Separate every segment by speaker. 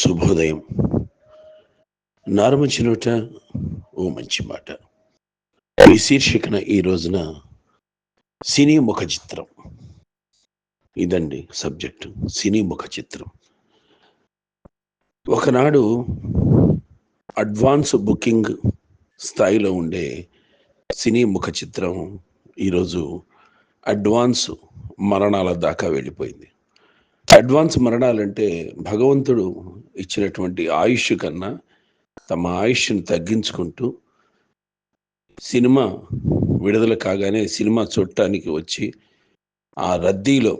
Speaker 1: శుభోదయం. నారమంచి నోట ఓ మంచి మాట. ఈ శీర్షికన ఈ రోజున సినీ ముఖ చిత్రం ఇదండి సబ్జెక్టు సినీ ముఖ చిత్రం ఒకనాడు అడ్వాన్స్ బుకింగ్ స్థాయిలో ఉండే సినీ ముఖ చిత్రం ఈరోజు అడ్వాన్స్ మరణాల దాకా వెళ్ళిపోయింది. అడ్వాన్స్ మరణాలంటే భగవంతుడు ఇచ్చినటువంటి ఆయుష్ కన్నా తమ ఆయుష్ని తగ్గించుకుంటూ సినిమా విడుదల కాగానే సినిమా చూడటానికి వచ్చి ఆ రద్దీలో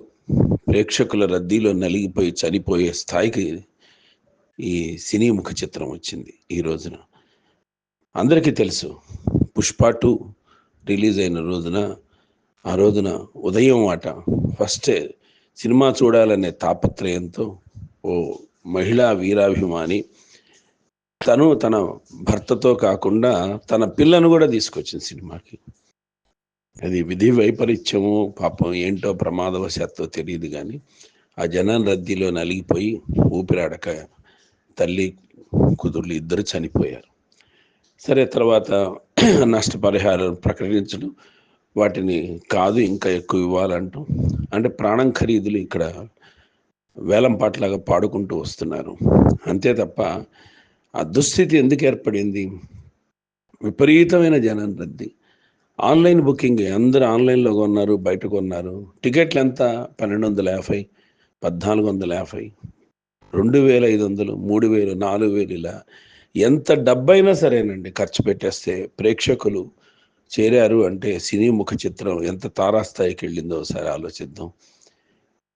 Speaker 1: ప్రేక్షకుల రద్దీలో నలిగిపోయి చనిపోయే స్థాయికి ఈ సినీ ముఖ చిత్రం వచ్చింది ఈ రోజున. అందరికీ తెలుసు పుష్ప టూ రిలీజ్ అయిన రోజున ఆ రోజున ఉదయం ఆట ఫస్ట్ సినిమా చూడాలనే తాపత్రయంతో ఓ మహిళా వీరాభిమాని. తను తన భర్తతో కాకుండా తన పిల్లను కూడా తీసుకొచ్చింది సినిమాకి. అది విధి వైపరీత్యము పాపం ఏంటో ప్రమాదవశాత్తు తెలియదు కానీ ఆ జనం రద్దీలో నలిగిపోయి ఊపిరాడక తల్లి కుదుర్లు ఇద్దరు చనిపోయారు. సరే తర్వాత నష్టపరిహారం ప్రకటించడం వాటిని కాదు ఇంకా ఎక్కువ ఇవ్వాలంటూ. అంటే ప్రాణం ఖరీదులు ఇక్కడ వేలం పాటలాగా పాడుకుంటూ వస్తున్నారు. అంతే తప్ప ఆ దుస్థితి ఎందుకు ఏర్పడింది? విపరీతమైన జనం రద్దీ. ఆన్లైన్ బుకింగ్ అందరూ ఆన్లైన్లో కొన్నారు బయట కొన్నారు. టికెట్లు ఎంత? పన్నెండు వందల యాభై పద్నాలుగు వందల యాభై. రెండు వేల ఐదు వందలు మూడు వేలు నాలుగు వేలు ఇలా ఎంత డబ్బైనా సరేనండి ఖర్చు పెట్టేస్తే ప్రేక్షకులు చేరారు అంటే సినీ ముఖ చిత్రం ఎంత తారాస్థాయికి వెళ్ళిందో ఒకసారి ఆలోచిద్దాం.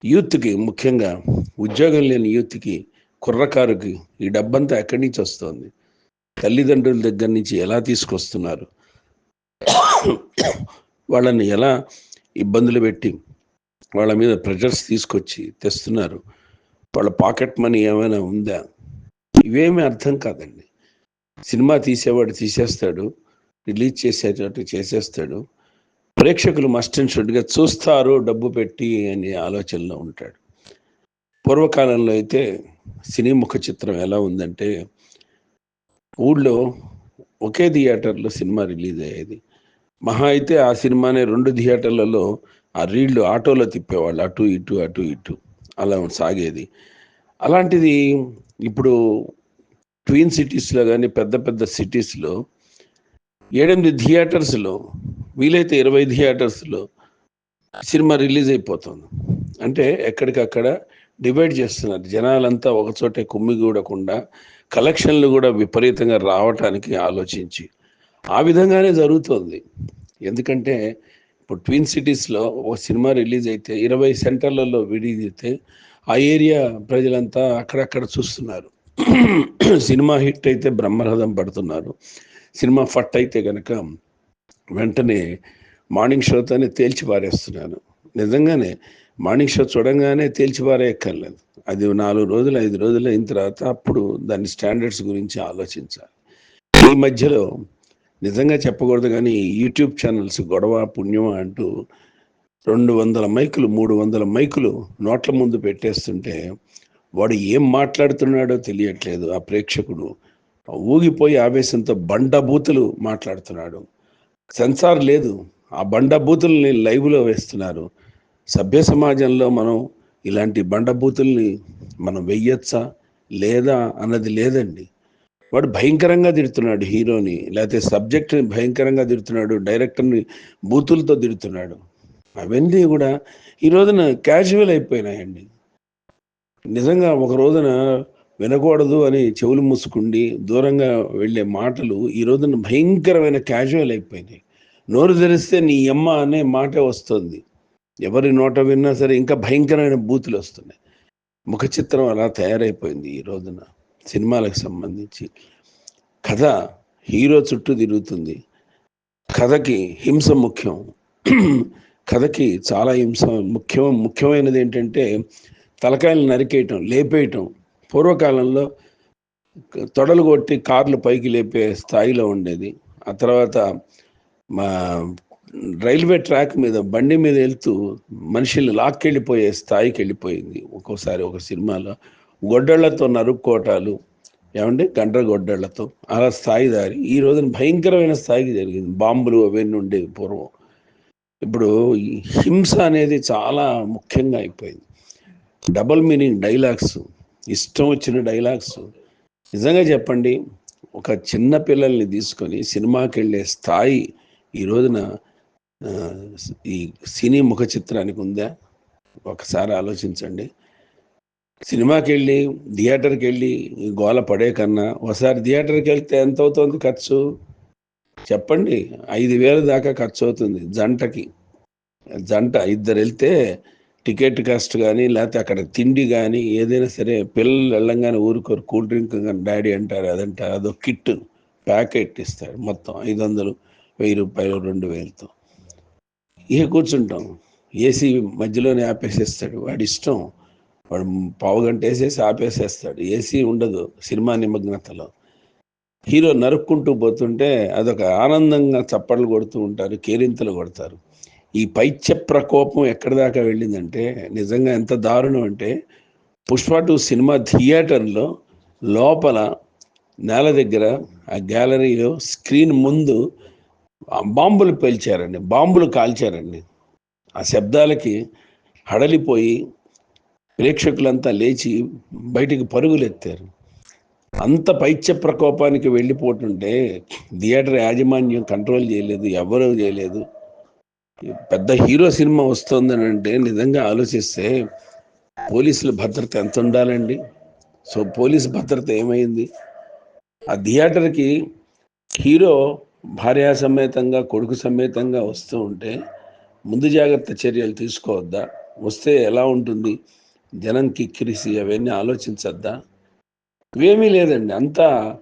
Speaker 1: యూత్కి ముఖ్యంగా ఉద్యోగం లేని యూత్కి కుర్రకారుకి ఈ డబ్బంతా ఎక్కడి నుంచి వస్తుంది? తల్లిదండ్రుల దగ్గర నుంచి ఎలా తీసుకొస్తున్నారు? వాళ్ళని ఎలా ఇబ్బందులు పెట్టి వాళ్ళ మీద ప్రెషర్స్ తీసుకొచ్చి తెస్తున్నారు? వాళ్ళ పాకెట్ మనీ ఏమైనా ఉందా? ఇవేమీ అర్థం కాదండి. సినిమా తీసేవాడు తీసేస్తాడు రిలీజ్ చేసేటట్టు చేసేస్తాడు. ప్రేక్షకులు మస్ట్ అండ్ షుడ్గా చూస్తారు డబ్బు పెట్టి అనే ఆలోచనలో ఉంటాడు. పూర్వకాలంలో అయితే సినీ ముఖ చిత్రం ఎలా ఉందంటే ఊళ్ళో ఒకే థియేటర్లో సినిమా రిలీజ్ అయ్యేది. మహా అయితే ఆ సినిమానే రెండు థియేటర్లలో ఆ రీళ్ళు ఆటోలో తిప్పేవాళ్ళు అటు ఇటు అటు ఇటు అలా సాగేది. అలాంటిది ఇప్పుడు ట్విన్ సిటీస్లో కానీ పెద్ద పెద్ద సిటీస్లో ఏడెనిమిది థియేటర్స్లో వీలైతే ఇరవై థియేటర్స్లో సినిమా రిలీజ్ అయిపోతుంది. అంటే ఎక్కడికక్కడ డివైడ్ చేస్తున్నారు. జనాలంతా ఒకచోటే కుమ్మిగూడకుండా కలెక్షన్లు కూడా విపరీతంగా రావటానికి ఆలోచించి ఆ విధంగానే జరుగుతుంది. ఎందుకంటే ఇప్పుడు ట్విన్ సిటీస్లో ఒక సినిమా రిలీజ్ అయితే ఇరవై సెంటర్లలో విడిదితే అయితే ఆ ఏరియా ప్రజలంతా అక్కడక్కడ చూస్తున్నారు. సినిమా హిట్ అయితే బ్రహ్మరథం పడుతున్నారు. సినిమా ఫట్ అయితే కనుక వెంటనే మార్నింగ్ షోతోనే తేల్చి పారేస్తున్నాను. నిజంగానే మార్నింగ్ షో చూడంగానే తేల్చి పారేయక్కర్లేదు. అది నాలుగు రోజులు ఐదు రోజులు అయిన తర్వాత అప్పుడు దాని స్టాండర్డ్స్ గురించి ఆలోచించాలి. ఈ మధ్యలో నిజంగా చెప్పకూడదు కానీ యూట్యూబ్ ఛానల్స్ గొడవ పుణ్యం అంటూ రెండు వందల మైకులు మూడు వందల మైకులు నోట్ల ముందు పెట్టేస్తుంటే వాడు ఏం మాట్లాడుతున్నాడో తెలియట్లేదు ఆ ప్రేక్షకుడు. ఊగిపోయి ఆవేశంతో బండబూతులు మాట్లాడుతున్నాడు. సెన్సార్ లేదు. ఆ బండబూతుల్ని లైవ్లో వేస్తున్నారు. సభ్య సమాజంలో మనం ఇలాంటి బండబూతుల్ని మనం వెయ్యొచ్చా? లేదా? అన్నది లేదండి. వాడు భయంకరంగా తిడుతున్నాడు హీరోని లేకపోతే సబ్జెక్ట్ని భయంకరంగా తిడుతున్నాడు డైరెక్టర్ని బూతులతో తిడుతున్నాడు. అవన్నీ కూడా ఈ రోజున క్యాజువల్ అయిపోయినాయండి. నిజంగా ఒక రోజున వినకూడదు అని చెవులు మూసుకుండి దూరంగా వెళ్ళే మాటలు ఈ రోజున భయంకరమైన క్యాజువల్ అయిపోయినాయి. నోరు తెరిస్తే నీ అమ్మ అనే మాటే వస్తుంది. ఎవరి నోట విన్నా సరే ఇంకా భయంకరమైన బూతులు వస్తున్నాయి. ముఖ చిత్రం అలా తయారైపోయింది ఈ రోజున సినిమాలకు సంబంధించి. కథ హీరో చుట్టూ తిరుగుతుంది. కథకి హింస ముఖ్యం. కథకి చాలా హింస ముఖ్యం. ముఖ్యమైనది ఏంటంటే తలకాయలు నరికేయటం లేపేయటం. పూర్వకాలంలో తొడలు కొట్టి కార్లు పైకి లేపే స్థాయిలో ఉండేది. ఆ తర్వాత మా రైల్వే ట్రాక్ మీద బండి మీద వెళ్తూ మనుషులు లాక్కెళ్ళిపోయే స్థాయికి వెళ్ళిపోయింది. ఒక్కోసారి ఒక సినిమాలో గొడ్డళ్ళతో నరుక్కోటాలు ఏమండి? గండ్ర గొడ్డళ్ళతో అలా స్థాయి దారి. ఈ రోజున భయంకరమైన స్థాయికి జరిగింది. బాంబులు అవన్నీ ఉండేవి పూర్వం. ఇప్పుడు హింస అనేది చాలా ముఖ్యంగా అయిపోయింది. డబల్ మీనింగ్ డైలాగ్స్ ఇష్టం వచ్చిన డైలాగ్స్. నిజంగా చెప్పండి ఒక చిన్న పిల్లల్ని తీసుకొని సినిమాకి వెళ్ళే స్థాయి ఈ రోజున ఈ సినీ ముఖ చిత్రానికి ఉందా? ఒకసారి ఆలోచించండి. సినిమాకి వెళ్ళి థియేటర్కి వెళ్ళి గోల పడే కన్నా ఒకసారి థియేటర్కి వెళ్తే ఎంత అవుతుంది ఖర్చు? చెప్పండి ఐదు వేలు దాకా ఖర్చు అవుతుంది జంటకి. జంట ఇద్దరు వెళ్తే టికెట్ కాస్ట్ కానీ లేకపోతే అక్కడ తిండి కానీ ఏదైనా సరే పిల్లలు వెళ్ళంగానే ఊరుకోరు. కూల్ డ్రింక్ కానీ డాడీ అంటారు అదంట అదో కిట్ ప్యాకెట్ ఇస్తాడు మొత్తం ఐదు వందలు వెయ్యి రూపాయలు రెండు వేలతో. ఇక కూర్చుంటాం. ఏసీ మధ్యలోనే ఆపేసేస్తాడు. వాడి ఇష్టం. వాడు పావు గంట వేసేసి ఆపేసేస్తాడు. ఏసీ ఉండదు సినిమా నిమగ్నతలో. హీరో నరుక్కుంటూ పోతుంటే అదొక ఆనందంగా చప్పట్లు కొడుతూ ఉంటారు కేరింతలు కొడతారు. ఈ పైత్య ప్రకోపం ఎక్కడి దాకా వెళ్ళిందంటే నిజంగా ఎంత దారుణం అంటే పుష్ప టూ సినిమా థియేటర్లో లోపల నేల దగ్గర ఆ గ్యాలరీలో స్క్రీన్ ముందు ఆ బాంబులు పేల్చారండి. బాంబులు కాల్చారండి. ఆ శబ్దాలకి హడలిపోయి ప్రేక్షకులంతా లేచి బయటికి పరుగులెత్తారు అంత పైత్య ప్రకోపానికి వెళ్ళిపోతుంటే థియేటర్ యాజమాన్యం కంట్రోల్ చేయలేదు ఎవరూ చేయలేదు. పెద్ద హీరో సినిమా వస్తుందని అంటే నిజంగా ఆలోచిస్తే పోలీసుల భద్రత ఎంత ఉండాలండి? సో పోలీస్ భద్రత ఏమైంది? ఆ థియేటర్కి హీరో భార్యా సమేతంగా కొడుకు సమేతంగా వస్తూ ఉంటే ముందు జాగ్రత్త చర్యలు తీసుకోవద్దా? వస్తే ఎలా ఉంటుంది? జనం కిక్కిరిసి అవన్నీ ఆలోచించద్దా? ఇవేమీ లేదండి. అంతా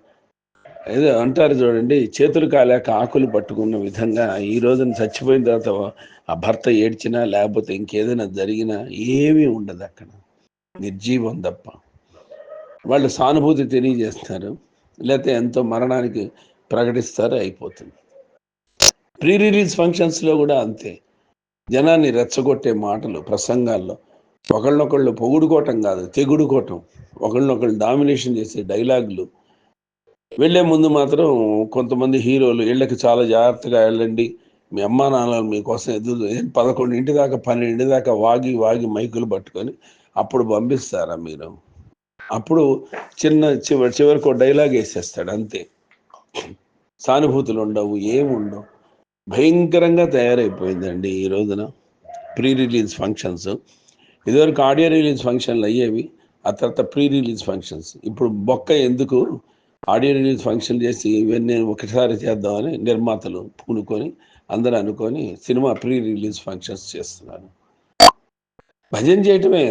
Speaker 1: ఏదో అంటారు చూడండి చేతులు కాలేక ఆకులు పట్టుకున్న విధంగా ఈ రోజున చచ్చిపోయిన తర్వాత ఆ భర్త ఏడ్చినా లేకపోతే ఇంకేదైనా జరిగినా ఏమీ ఉండదు అక్కడ. నిర్జీవం తప్ప. వాళ్ళు సానుభూతి తెలియజేస్తారు లేకపోతే ఎంతో మరణానికి ప్రకటిస్తారు అయిపోతుంది. ప్రీ రిలీజ్ ఫంక్షన్స్లో కూడా అంతే. జనాన్ని రెచ్చగొట్టే మాటలు ప్రసంగాల్లో. ఒకళ్ళనొకళ్ళు పొగుడుకోవటం కాదు తెగుడుకోవటం. ఒకళ్ళనొకళ్ళు డామినేషన్ చేసే డైలాగులు. వెళ్ళే ముందు మాత్రం కొంతమంది హీరోలు ఇళ్ళకి చాలా జాగ్రత్తగా వెళ్ళండి. మీ అమ్మా నాన్నలు మీకోసం ఎదురు పదకొండింటి దాకా పన్నెండింటి దాకా వాగి వాగి మైకులు పట్టుకొని అప్పుడు పంపిస్తారా మీరు? అప్పుడు చిన్న చివరి చివరికి ఒక డైలాగ్ వేసేస్తాడు అంతే. సానుభూతులు ఉండవు ఏమి ఉండవు భయంకరంగా తయారైపోయిందండి ఈ రోజున ప్రీ రిలీజ్ ఫంక్షన్స్. ఇదివరకు ఆడియో రిలీజ్ ఫంక్షన్లు అయ్యేవి ఆ తర్వాత ప్రీ రిలీజ్ ఫంక్షన్స్. ఇప్పుడు బొక్క ఎందుకు ఆడియో రిలీజ్ ఫంక్షన్ చేసి ఇవన్నీ ఒకసారి చేద్దామని నిర్మాతలు పూనుకొని అందరూ అనుకొని సినిమా ప్రీ రిలీజ్ ఫంక్షన్స్ చేస్తున్నారు. భజన చేయటమే.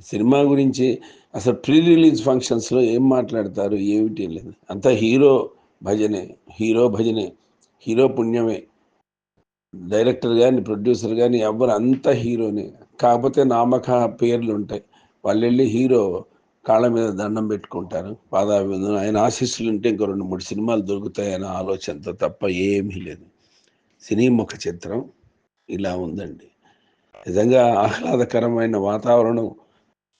Speaker 1: సినిమా గురించి అసలు ప్రీ రిలీజ్ ఫంక్షన్స్లో ఏం మాట్లాడతారు ఏమిటి లేదు. అంతా హీరో భజనే హీరో భజనే హీరో పుణ్యమే. డైరెక్టర్ కానీ ప్రొడ్యూసర్ కానీ ఎవరు అంతా హీరోనే. కాకపోతే నామక పేర్లు ఉంటాయి వాళ్ళు వెళ్ళి హీరో కాళ్ళ మీద దండం పెట్టుకుంటారు. పాదాభివందనం. ఆయన ఆశీస్సులు ఉంటే ఇంకో రెండు మూడు సినిమాలు దొరుకుతాయనే ఆలోచనతో తప్ప ఏమీ లేదు. సినీ ముఖ చిత్రం ఇలా ఉందండి. నిజంగా ఆహ్లాదకరమైన వాతావరణం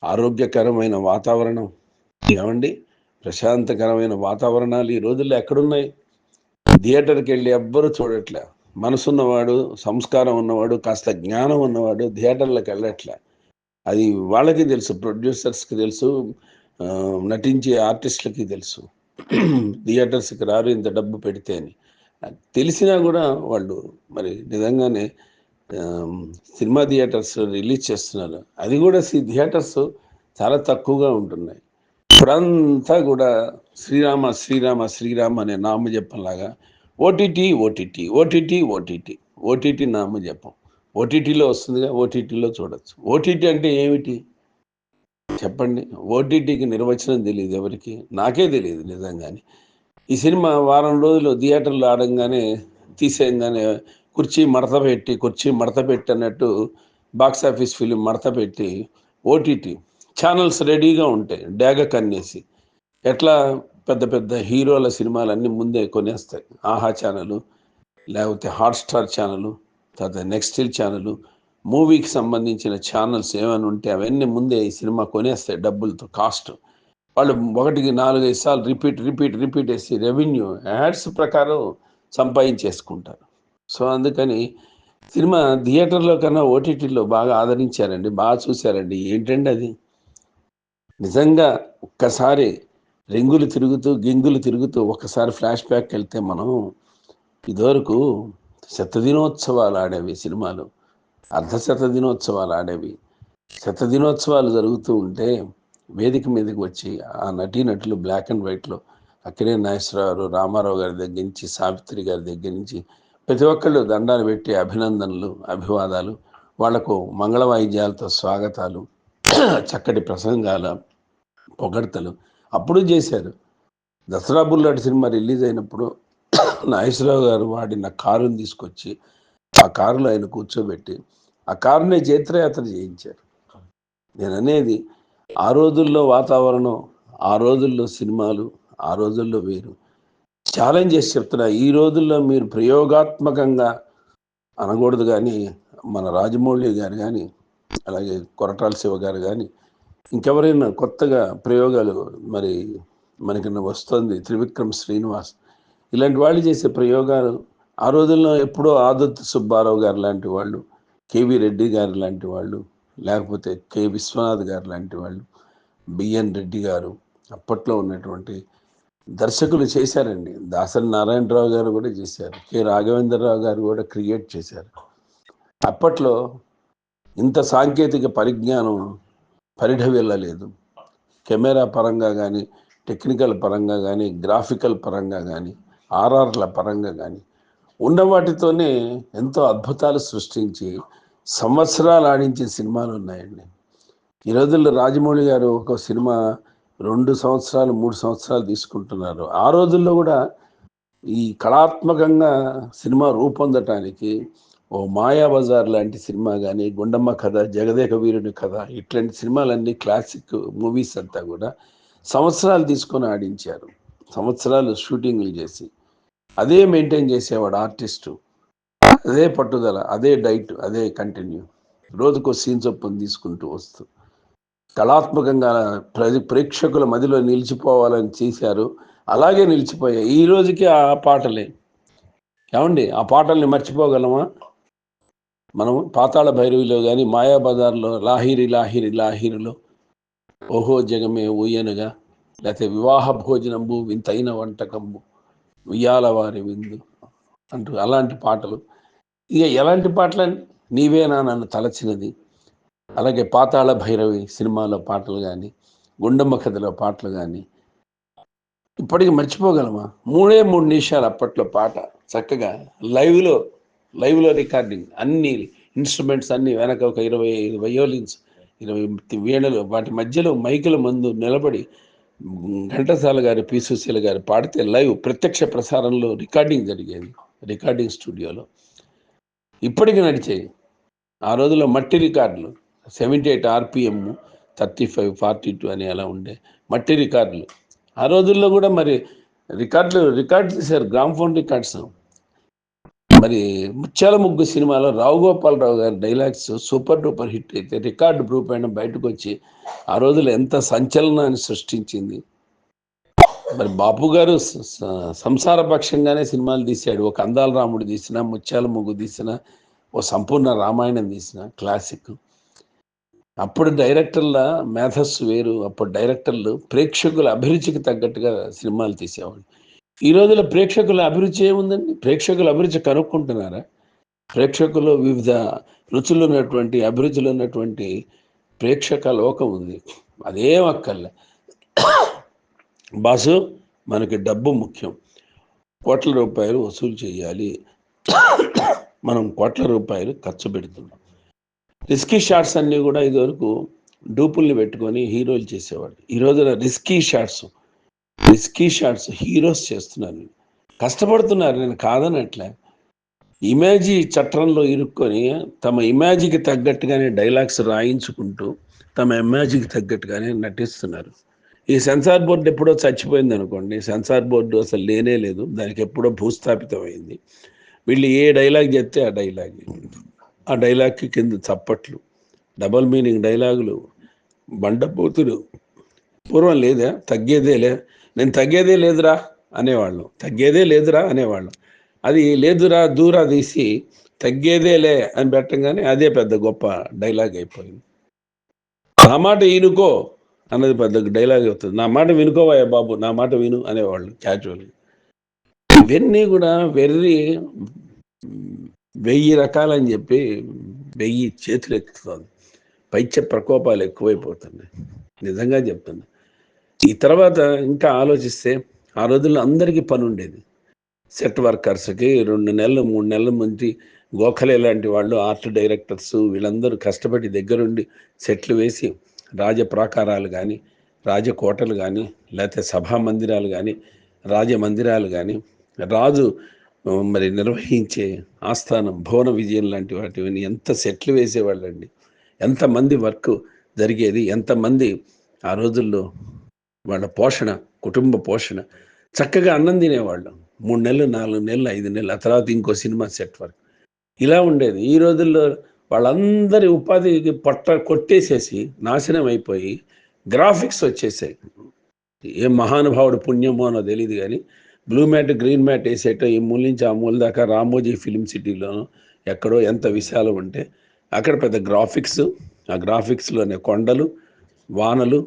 Speaker 1: ఆరోగ్యకరమైన వాతావరణం. ఏమండి? ప్రశాంతకరమైన వాతావరణాలు ఈ రోజుల్లో ఎక్కడున్నాయి? థియేటర్కి వెళ్ళి ఎవ్వరూ చూడట్లే. మనసున్నవాడు సంస్కారం ఉన్నవాడు కాస్త జ్ఞానం ఉన్నవాడు థియేటర్లకు వెళ్ళట్లే. అది వాళ్ళకి తెలుసు ప్రొడ్యూసర్స్కి తెలుసు నటించే ఆర్టిస్టులకి తెలుసు. థియేటర్స్కి రారు ఇంత డబ్బు పెడితే అని. తెలిసినా కూడా వాళ్ళు మరి నిజంగానే సినిమా థియేటర్స్ రిలీజ్ చేస్తున్నారు. అది కూడా సి థియేటర్స్ చాలా తక్కువగా ఉంటున్నాయి. ఇప్పుడంతా కూడా శ్రీరామ శ్రీరామ శ్రీరామ అనే నామజపంలాగా OTT OTT OTT OTT OTT నామ నామజపం. ఓటీటీలో వస్తుందిగా ఓటీటీలో చూడొచ్చు. ఓటీటీ అంటే ఏమిటి? చెప్పండి. ఓటీటీకి నిర్వచనం తెలియదు ఎవరికి? నాకే తెలియదు నిజంగానే. ఈ సినిమా వారం రోజులు థియేటర్లో ఆడంగానే తీసేయంగానే కుర్చీ మడత పెట్టి కుర్చీ మడత పెట్టి అన్నట్టు బాక్స్ ఆఫీస్ ఫిలిం మడత పెట్టి ఓటీటీ ఛానల్స్ రెడీగా ఉంటాయి డాగ కన్నేసి. ఎట్లా? పెద్ద పెద్ద హీరోల సినిమాలు అన్నీ ముందే కొనేస్తాయి. ఆహా ఛానల్ లేకపోతే హాట్స్టార్ ఛానల్ తర్వాత నెక్స్ట్ ఛానల్ మూవీకి సంబంధించిన ఛానల్స్ ఏమైనా ఉంటే అవన్నీ ముందే ఈ సినిమా కొనేస్తాయి డబ్బులతో కాస్ట్ వాళ్ళు ఒకటికి నాలుగైదు సార్లు రిపీట్ రిపీట్ రిపీట్ వేసి రెవెన్యూ యాడ్స్ ప్రకారం సంపాదించేసుకుంటారు. సో అందుకని సినిమా థియేటర్లో కన్నా ఓటీటీలో బాగా ఆదరించారండి బాగా చూశారండి. ఏంటండి అది? నిజంగా ఒక్కసారి రింగులు తిరుగుతూ గింగులు తిరుగుతూ ఒక్కసారి ఫ్లాష్ బ్యాక్ వెళ్తే మనం ఇదివరకు శతదినోత్సవాలు ఆడేవి సినిమాలు. అర్ధశత దినోత్సవాలు ఆడేవి. శత దినోత్సవాలు జరుగుతూ ఉంటే వేదిక మీదకి వచ్చి ఆ నటీనటులు బ్లాక్ అండ్ వైట్లో అక్కినే నాగేశ్వరరావు రామారావు గారి దగ్గర నుంచి సావిత్రి గారి దగ్గర నుంచి ప్రతి ఒక్కళ్ళు దండాలు పెట్టి అభినందనలు అభివాదాలు వాళ్ళకు మంగళ వాయిద్యాలతో స్వాగతాలు చక్కటి ప్రసంగాల పొగడ్తలు అప్పుడు చేశారు. దసరా బుల్లాడి సినిమా రిలీజ్ అయినప్పుడు నాగేశ్వరరావు గారు వాడిన కారుని తీసుకొచ్చి ఆ కారులో ఆయన కూర్చోబెట్టి ఆ కారునే జైత్రయాత్ర చేయించారు. నేను అనేది ఆ రోజుల్లో వాతావరణం ఆ రోజుల్లో సినిమాలు ఆ రోజుల్లో వేరు. ఛాలెంజ్ చేసి చెప్తున్నా ఈ రోజుల్లో మీరు ప్రయోగాత్మకంగా అనకూడదు కానీ మన రాజమౌళి గారు కానీ అలాగే కొరటాల శివ గారు కానీ ఇంకెవరైనా కొత్తగా ప్రయోగాలు మరి మనకి వస్తుంది త్రివిక్రమ్ శ్రీనివాస్ ఇలాంటి వాళ్ళు చేసే ప్రయోగాలు ఆ రోజుల్లో ఎప్పుడో ఆదత్ సుబ్బారావు గారు లాంటి వాళ్ళు కేవి రెడ్డి గారు లాంటి వాళ్ళు లేకపోతే కె విశ్వనాథ్ గారు లాంటి వాళ్ళు బిఎన్ రెడ్డి గారు అప్పట్లో ఉన్నటువంటి దర్శకులు చేశారండి. దాసరి నారాయణరావు గారు కూడా చేశారు. కె రాఘవేంద్రరావు గారు కూడా క్రియేట్ చేశారు. అప్పట్లో ఇంత సాంకేతిక పరిజ్ఞానం పరిఢవిల్లలేదు. కెమెరా పరంగా కానీ టెక్నికల్ పరంగా కానీ గ్రాఫికల్ పరంగా కానీ ఆర్ఆర్ల పరంగా కానీ ఉన్న వాటితోనే ఎంతో అద్భుతాలు సృష్టించి సంవత్సరాలు ఆడించే సినిమాలు ఉన్నాయండి. ఈ రోజుల్లో రాజమౌళి గారు ఒక సినిమా రెండు సంవత్సరాలు మూడు సంవత్సరాలు తీసుకుంటున్నారు. ఆ రోజుల్లో కూడా ఈ కళాత్మకంగా సినిమా రూపొందటానికి ఓ మాయాబజార్ లాంటి సినిమా కానీ గుండమ్మ కథ జగదేక వీరుని కథ ఇట్లాంటి సినిమాలన్నీ క్లాసిక్ మూవీస్ అంతా కూడా సంవత్సరాలు తీసుకొని ఆడించారు. సంవత్సరాలు షూటింగ్లు చేసి అదే మెయింటైన్ చేసేవాడు ఆర్టిస్టు అదే పట్టుదల అదే డైట్ అదే కంటిన్యూ. రోజుకో సీన్ చొప్పున తీసుకుంటూ వస్తూ. కళాత్మకంగా ప్రతి ప్రేక్షకుల మదిలో నిలిచిపోవాలని చేశారు. అలాగే నిలిచిపోయాయి. ఈ రోజుకి ఆ పాటలే. ఏమండి ఆ పాటల్ని మర్చిపోగలమా? మనం పాతాళ భైరవిలో కానీ మాయాబజార్లో లాహిరి లాహిరి లాహిరిలో ఓహో జగమే ఊయనగా లేకపోతే వివాహ భోజనంబు వింతైన వంటకంబు ఉయ్యాల వారి విందు అంటూ అలాంటి పాటలు. ఇక ఎలాంటి పాటలని నీవేనా నన్ను తలచినది. అలాగే పాతాళ భైరవి సినిమాలో పాటలు కానీ గుండమ్మ కథలో పాటలు కానీ ఇప్పటికి మర్చిపోగలమా? మూడే మూడు నిమిషాలు అప్పట్లో పాట చక్కగా లైవ్లో లైవ్లో రికార్డింగ్ అన్ని ఇన్స్ట్రుమెంట్స్ అన్ని వెనక ఒక ఇరవై ఐదు వయోలిన్స్ ఇరవై వీణలు వాటి మధ్యలో మైకుల ముందు నిలబడి ఘంటసాల గారు పి సుశీల గారు పాడితే లైవ్ ప్రత్యక్ష ప్రసారంలో రికార్డింగ్ జరిగేది రికార్డింగ్ స్టూడియోలో. ఇప్పటికి నడిచేవి ఆ రోజుల్లో మట్టి రికార్డులు seventy eight RPM thirty five forty two అని అలా ఉండే మట్టి రికార్డులు. ఆ రోజుల్లో కూడా మరి రికార్డులు రికార్డ్ చేశారు గ్రామ్ ఫోన్ రికార్డ్స్. మరి ముత్యాల ముగ్గు సినిమాలో రావు గోపాలరావు గారి డైలాగ్స్ సూపర్ డూపర్ హిట్ అయితే రికార్డు రూపైన బయటకు వచ్చి ఆ రోజుల్లో ఎంత సంచలనాన్ని సృష్టించింది. మరి బాపు గారు సంసార పక్షంగానే సినిమాలు తీశాడు. ఒక అందాల రాముడు తీసిన ముత్యాల ముగ్గు తీసిన ఓ సంపూర్ణ రామాయణం తీసిన క్లాసిక్. అప్పుడు డైరెక్టర్ల మేధస్సు వేరు. అప్పుడు డైరెక్టర్లు ప్రేక్షకుల అభిరుచికి తగ్గట్టుగా సినిమాలు తీసేవాళ్ళు. ఈ రోజుల ప్రేక్షకుల అభిరుచి ఏముందండి? ప్రేక్షకుల అభిరుచి కనుక్కుంటున్నారా? ప్రేక్షకులు వివిధ రుచులు ఉన్నటువంటి అభిరుచులు ఉన్నటువంటి ప్రేక్షక లోకం ఉంది. అదేం అక్కర్లే. బాసు మనకి డబ్బు ముఖ్యం. కోట్ల రూపాయలు వసూలు చేయాలి. మనం కోట్ల రూపాయలు ఖర్చు పెడుతున్నాం. రిస్కీ షాట్స్ అన్నీ కూడా ఇదివరకు డూపుల్ని పెట్టుకొని హీరోలు చేసేవాళ్ళు. ఈ రోజున risky shots risky shots heroes చేస్తున్నారు కష్టపడుతున్నారు నేను కాదనట్లే. ఇమేజీ చట్రంలో ఇరుక్కొని తమ ఇమేజ్కి తగ్గట్టుగానే డైలాగ్స్ రాయించుకుంటూ తమ ఇమేజ్కి తగ్గట్టుగానే నటిస్తున్నారు. ఈ సెన్సార్ బోర్డు ఎప్పుడో చచ్చిపోయింది అనుకోండి సెన్సార్ బోర్డు అసలు లేనే లేదు దానికి ఎప్పుడో భూస్థాపితమైంది వీళ్ళు ఏ డైలాగ్ చెప్తే ఆ డైలాగ్ ఆ డైలాగ్కి కింద చప్పట్లు డబల్ మీనింగ్ డైలాగులు బండపోతులు. పూర్వం లేదా తగ్గేదేలే. నేను తగ్గేదే లేదురా అనేవాళ్ళం. తగ్గేదే లేదురా అనేవాళ్ళం. అది లేదురా దూరా తీసి తగ్గేదేలే అని పెట్టంగానే అదే పెద్ద గొప్ప డైలాగ్ అయిపోయింది. నా మాట ఈనుకో అన్నది పెద్ద డైలాగ్ అవుతుంది నా మాట వినుకోవాయా బాబు నా మాట విను అనేవాళ్ళు క్యాజువల్గా. ఇవన్నీ కూడా వెర్రి వెయ్యి రకాలని చెప్పి వెయ్యి చేతులు ఎక్కుతుంది పైచ ప్రకోపాలు ఎక్కువైపోతున్నాయి. నిజంగా చెప్తున్నా. ఈ తర్వాత ఇంకా ఆలోచిస్తే ఆ రోజుల్లో అందరికీ పని ఉండేది సెట్ వర్కర్స్కి రెండు నెలలు మూడు నెలల ముందు గోఖలే లాంటి వాళ్ళు ఆర్ట్ డైరెక్టర్స్ వీళ్ళందరూ కష్టపడి దగ్గరుండి సెట్లు వేసి రాజ ప్రాకారాలు కానీ రాజకోటలు కానీ లేకపోతే సభా మందిరాలు కానీ రాజమందిరాలు కానీ రాజు మరి నిర్వహించే ఆస్థానం భువన విజయం లాంటి వాటిని ఎంత సెట్లు వేసేవాళ్ళండి. ఎంతమంది వర్క్ జరిగేది ఎంతమంది ఆ రోజుల్లో వాళ్ళ పోషణ కుటుంబ పోషణ. చక్కగా అన్నం తినేవాళ్ళు. మూడు నెలలు నాలుగు నెలలు ఐదు నెలలు ఆ తర్వాత ఇంకో సినిమా సెట్ వర్క్. ఇలా ఉండేది. ఈ రోజుల్లో వాళ్ళందరి ఉపాధికి పొట్ట కొట్టేసేసి నాశనం అయిపోయి గ్రాఫిక్స్ వచ్చేసాయి. ఏ మహానుభావుడు పుణ్యమో అనో తెలియదు కానీ బ్లూ మ్యాట్ గ్రీన్ మ్యాట్ వేసేటో ఈ మూల నుంచి ఆ మూల దాకా రామోజీ ఫిలిం సిటీలోనో ఎక్కడో ఎంత విశాలం ఉంటే అక్కడ పెద్ద గ్రాఫిక్స్ ఆ గ్రాఫిక్స్లోనే కొండలు వానలు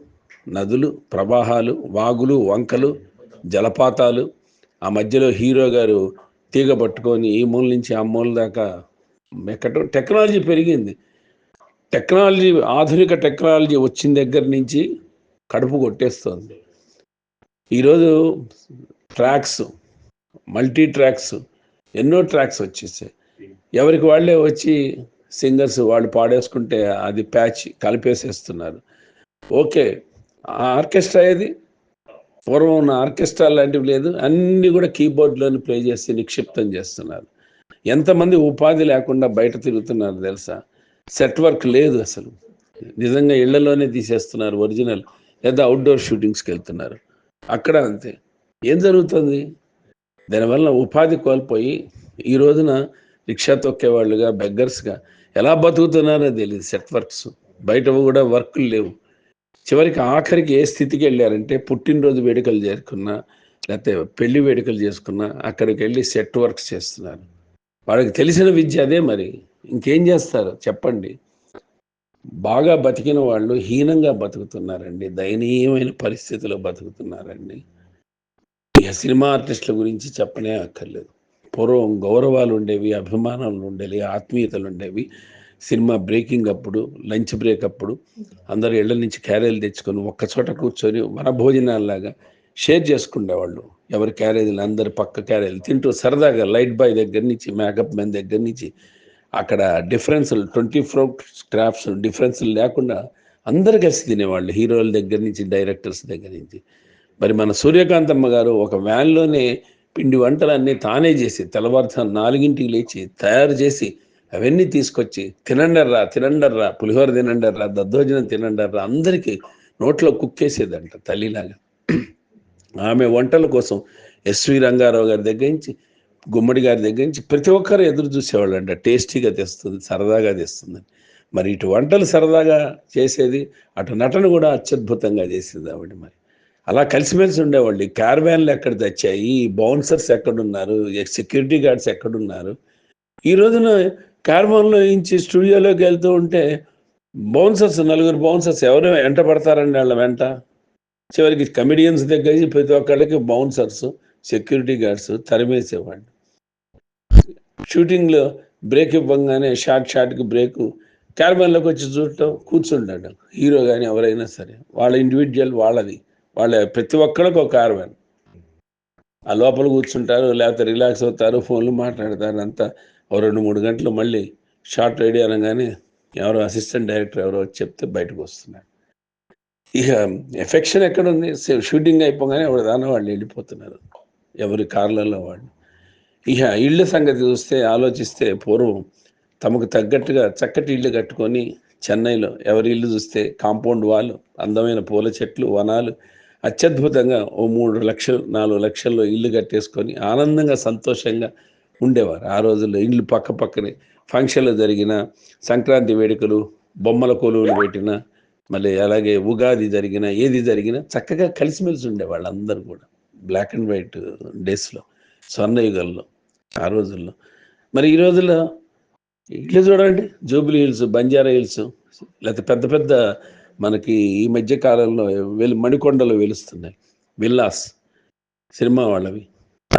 Speaker 1: నదులు ప్రవాహాలు వాగులు వంకలు జలపాతాలు. ఆ మధ్యలో హీరో గారు తీగ పట్టుకొని ఈ మూల నుంచి ఆ మూల దాకా ఎక్కడో టెక్నాలజీ పెరిగింది. టెక్నాలజీ ఆధునిక టెక్నాలజీ వచ్చిన దగ్గర నుంచి కడుపు కొట్టేస్తుంది. ఈరోజు ట్రాక్స్ మల్టీ ట్రాక్స్ ఎన్నో ట్రాక్స్ వచ్చేసాయి. ఎవరికి వాళ్ళే వచ్చి సింగర్స్ వాళ్ళు పాడేసుకుంటే అది ప్యాచ్ కలిపేసేస్తున్నారు. ఓకే ఆ ఆర్కెస్ట్రా ఏది? పూర్వం ఉన్న ఆర్కెస్ట్రా లాంటివి లేదు. అన్నీ కూడా కీబోర్డ్లోని ప్లే చేసి నిక్షిప్తం చేస్తున్నారు. ఎంతమంది ఉపాధి లేకుండా బయట తిరుగుతున్నారు తెలుసా? సెట్ వర్క్ లేదు అసలు. నిజంగా ఇళ్ళలోనే తీసేస్తున్నారు ఒరిజినల్. లేదా అవుట్డోర్ షూటింగ్స్కి వెళ్తున్నారు. అక్కడ అంతే. ఏం జరుగుతుంది? దానివల్ల ఉపాధి కోల్పోయి ఈ రోజున రిక్షా తొక్కేవాళ్ళుగా బెగ్గర్స్గా ఎలా బతుకుతున్నారో తెలియదు సెట్ వర్క్స్. బయట కూడా వర్క్లు లేవు. చివరికి ఆఖరికి ఏ స్థితికి వెళ్ళారంటే పుట్టినరోజు వేడుకలు చేసుకున్నా లేకపోతే పెళ్ళి వేడుకలు చేసుకున్నా అక్కడికి వెళ్ళి సెట్ వర్క్స్ చేస్తున్నారు. వాళ్ళకి తెలిసిన విద్య అదే మరి. ఇంకేం చేస్తారు? చెప్పండి. బాగా బతికిన వాళ్ళు హీనంగా బతుకుతున్నారండి. దయనీయమైన పరిస్థితిలో బతుకుతున్నారండి. ఇక సినిమా ఆర్టిస్టుల గురించి చెప్పనే అక్కర్లేదు. పూర్వం గౌరవాలు ఉండేవి అభిమానాలు ఉండేవి ఆత్మీయతలు ఉండేవి. సినిమా బ్రేకింగ్ అప్పుడు లంచ్ బ్రేక్ అప్పుడు అందరు ఇళ్ళ నుంచి క్యారేజీలు తెచ్చుకొని ఒక్క చోట కూర్చొని మన భోజనాల్లాగా షేర్ చేసుకునేవాళ్ళు ఎవరి క్యారేజీలు అందరు పక్క క్యారేజీలు తింటూ సరదాగా లైట్ బాయ్ దగ్గర నుంచి మేకప్ మెన్ దగ్గర నుంచి అక్కడ డిఫరెన్స్లు ట్వంటీ ఫోర్ క్రాఫ్ట్స్ డిఫరెన్స్లు లేకుండా అందరు కలిసి తినేవాళ్ళు. హీరోల దగ్గర నుంచి డైరెక్టర్స్ దగ్గర నుంచి. మరి మన సూర్యకాంతమ్మ గారు ఒక వ్యాన్లోనే పిండి వంటలన్నీ తానే చేసి తెల్లవారుజాము నాలుగింటికి లేచి తయారు చేసి అవన్నీ తీసుకొచ్చి తినండర్రా తినండర్రా పులిహోర తినండర్రా దద్దోజనం తినండర్రా అందరికీ నోట్లో కుక్కేసేదంట తల్లిలాగా. ఆమె వంటల కోసం ఎస్వి రంగారావు గారి దగ్గర నుంచి గుమ్మడి గారి దగ్గర నుంచి ప్రతి ఒక్కరు ఎదురు చూసేవాళ్ళంట. అంట టేస్టీగా తెస్తుంది సరదాగా తెస్తుంది. మరి ఇటు వంటలు సరదాగా చేసేది అటు నటన కూడా అత్యద్భుతంగా చేసేది ఆవిడ మరి. అలా కలిసిమెలిసి ఉండేవాళ్ళు. ఈ క్యారవాన్లు ఎక్కడ తెచ్చాయి? ఈ బౌన్సర్స్ ఎక్కడున్నారు? సెక్యూరిటీ గార్డ్స్ ఎక్కడున్నారు? ఈ రోజున క్యారవాన్లో నుంచి స్టూడియోలోకి వెళ్తూ ఉంటే బౌన్సర్స్ నలుగురు బౌన్సర్స్ ఎవరు వెంట పడతారండి వాళ్ళ వెంట? చివరికి కమెడియన్స్ దగ్గర ప్రతి ఒక్కళ్ళకి బౌన్సర్స్ సెక్యూరిటీ గార్డ్స్ తరిమేసేవాళ్ళు. షూటింగ్లో బ్రేక్ ఇవ్వగానే షార్ట్ షార్ట్కి బ్రేక్. క్యారవాన్లోకి వచ్చి చూడటం కూర్చుంటాడు హీరో కానీ ఎవరైనా సరే వాళ్ళ ఇండివిజువల్ వాళ్ళది. వాళ్ళ ప్రతి ఒక్కరికి ఒక కార్బన్. ఆ లోపల కూర్చుంటారు లేకపోతే రిలాక్స్ అవుతారు ఫోన్లు మాట్లాడతారు అంతా ఓ రెండు మూడు గంటలు మళ్ళీ షార్ట్ రెడీ అనగానే ఎవరో అసిస్టెంట్ డైరెక్టర్ ఎవరో చెప్తే బయటకు వస్తున్నారు. ఇక ఎఫెక్షన్ ఎక్కడుంది? షూటింగ్ అయిపోగానే ఎవరి దాని వాళ్ళు వెళ్ళిపోతున్నారు. ఎవరి కార్లలో వాళ్ళు. ఇక ఇళ్ళ సంగతి చూస్తే ఆలోచిస్తే పూర్వం తమకు తగ్గట్టుగా చక్కటి ఇల్లు కట్టుకొని చెన్నైలో ఎవరి ఇల్లు చూస్తే కాంపౌండ్ వాళ్ళు అందమైన పూల చెట్లు వనాలు అత్యద్భుతంగా ఓ మూడు లక్షలు నాలుగు లక్షల్లో ఇల్లు కట్టేసుకొని ఆనందంగా సంతోషంగా ఉండేవారు. ఆ రోజుల్లో ఇల్లు పక్క పక్కనే ఫంక్షన్లు జరిగిన సంక్రాంతి వేడుకలు బొమ్మల కొలువులు పెట్టిన మళ్ళీ అలాగే ఉగాది జరిగిన ఏది జరిగినా చక్కగా కలిసిమెలిసి ఉండే వాళ్ళందరూ కూడా. బ్లాక్ అండ్ వైట్ డేస్లో స్వర్ణయుగంలో ఆ రోజుల్లో. మరి ఈ రోజుల్లో ఇట్లా చూడండి జూబ్లీ హిల్స్ బంజారా హిల్స్ లేకపోతే పెద్ద పెద్ద మనకి ఈ మధ్య కాలంలో వెలు మణికొండలు వెలుస్తున్నాయి. విల్లాస్ సినిమా వాళ్ళవి.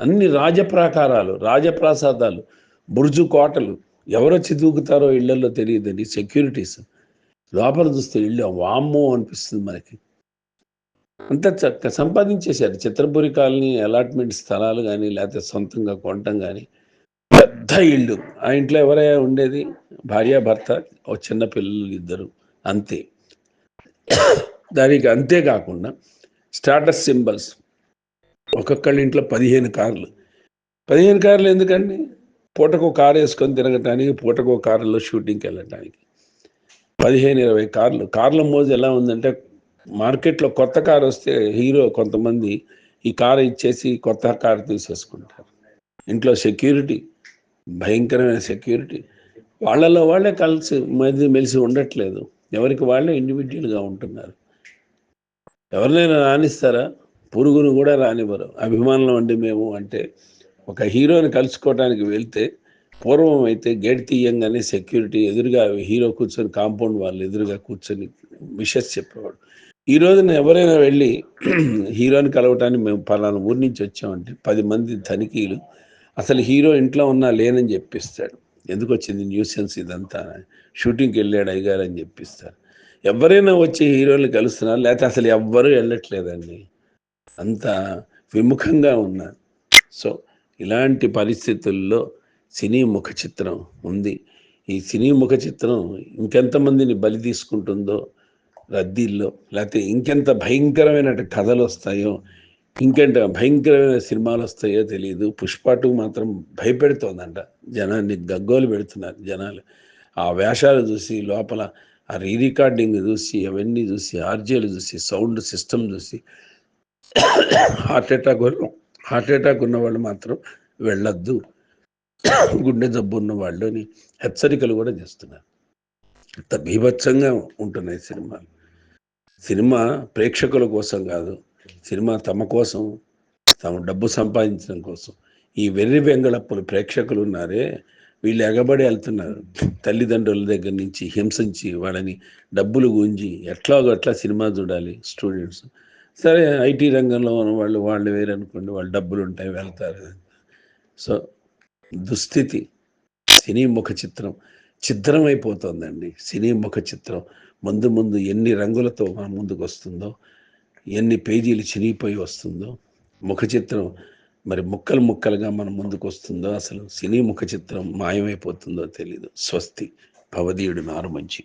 Speaker 1: అన్ని రాజప్రాకారాలు రాజప్రాసాదాలు బుర్జు కోటలు ఎవరొచ్చి దూకుతారో ఇళ్ళలో తెలియదండి. సెక్యూరిటీస్. లోపల చూస్తే ఇల్లు వామ్మో అనిపిస్తుంది మనకి. అంత చక్క సంపాదించేశారు. చిత్రపురి కాలనీ అలాట్మెంట్ స్థలాలు కానీ లేకపోతే సొంతంగా కొనటం కానీ పెద్ద ఇల్లు ఆ ఇంట్లో ఎవరైనా ఉండేది? భార్యాభర్త ఒక ఓ చిన్న పిల్లలు ఇద్దరు. అంతే. దానికి అంతేకాకుండా స్టాటస్ సింబల్స్. ఒక్కొక్కళ్ళ ఇంట్లో పదిహేను కార్లు. పదిహేను కార్లు ఎందుకండి? పూటకు కారు వేసుకొని తిరగటానికి పూటకు కారులో షూటింగ్కి వెళ్ళటానికి. పదిహేను ఇరవై కార్లు. కార్ల మోజు ఎలా ఉందంటే మార్కెట్లో కొత్త కారు వస్తే హీరో కొంతమంది ఈ కారు ఇచ్చేసి కొత్త కారు తీసేసుకుంటారు. ఇంట్లో సెక్యూరిటీ భయంకరమైన సెక్యూరిటీ. వాళ్ళలో వాళ్ళే కలిసి మధ్య మెలిసి ఉండట్లేదు. ఎవరికి వాళ్ళే ఇండివిజువల్గా ఉంటున్నారు. ఎవరినైనా రాణిస్తారా పురుగును కూడా రానివ్వరు. అభిమానులు అండి మేము అంటే ఒక హీరోని కలుసుకోవడానికి వెళ్తే పూర్వం అయితే గేట్ తీయంగానే సెక్యూరిటీ ఎదురుగా హీరో కూర్చొని కాంపౌండ్ వాళ్ళు ఎదురుగా కూర్చొని విషస్ చెప్పేవాడు ఈ రోజున ఎవరైనా వెళ్ళి హీరోని కలవటానికి మేము పలానా ఊరి నుంచి వచ్చామంటే పది మంది తనిఖీలు. అసలు హీరో ఇంట్లో ఉన్నా లేనని చెప్పిస్తాడు. ఎందుకు వచ్చింది న్యూసెన్స్ ఇదంతా? షూటింగ్కి వెళ్ళాడు అయ్యారని చెప్పిస్తారు. ఎవరైనా వచ్చి హీరోని కలుస్తున్నారు లేకపోతే అసలు ఎవ్వరూ వెళ్ళట్లేదండి. అంత విముఖంగా ఉన్నారు సో ఇలాంటి పరిస్థితుల్లో సినీ ముఖ చిత్రం ఉంది. ఈ సినీ ముఖ చిత్రం ఇంకెంతమందిని బలి తీసుకుంటుందో రద్దీల్లో లేకపోతే ఇంకెంత భయంకరమైన కథలు వస్తాయో ఇంకెంత భయంకరమైన సినిమాలు వస్తాయో తెలియదు పుష్ప టూ మాత్రం భయపెడుతోందంట. జనాన్ని గగ్గోలు పెడుతున్నారు జనాలు. ఆ వేషాలు చూసి లోపల ఆ రీ రికార్డింగ్ చూసి అవన్నీ చూసి ఆర్జేలు చూసి సౌండ్ సిస్టమ్ చూసి హార్ట్ అటాక్ హార్ట్ అటాక్ ఉన్న వాళ్ళు మాత్రం వెళ్ళొద్దు. గుండె జబ్బు ఉన్న వాళ్ళు అని హెచ్చరికలు కూడా చేస్తున్నారు. అంత బీభత్సంగా ఉంటున్నాయి సినిమాలు. సినిమా ప్రేక్షకుల కోసం కాదు సినిమా తమ కోసం తమ డబ్బు సంపాదించడం కోసం. ఈ వెర్రి వెంగళప్పులు ప్రేక్షకులు ఉన్నారే వీళ్ళు ఎగబడి వెళ్తున్నారు. తల్లిదండ్రుల దగ్గర నుంచి హింసించి వాళ్ళని డబ్బులు గుంజి ఎట్లాగో అట్లా సినిమా చూడాలి స్టూడెంట్స్. సరే ఐటీ రంగంలో ఉన్న వాళ్ళు వాళ్ళు వేరనుకోండి వాళ్ళు డబ్బులు ఉంటాయి వెళ్తారు. సో దుస్థితి సినీ ముఖ చిత్రం చిత్రమైపోతుందండి సినీ ముఖ చిత్రం. ముందు ముందు ఎన్ని రంగులతో మన ముందుకు వస్తుందో ఎన్ని పేజీలు చినిగిపోయి వస్తుందో ముఖ చిత్రం మరి ముక్కలు ముక్కలుగా మన ముందుకు వస్తుందో అసలు సినీ ముఖ చిత్రం మాయమైపోతుందో తెలీదు. స్వస్తి భవదీయుడు నారు మంచి.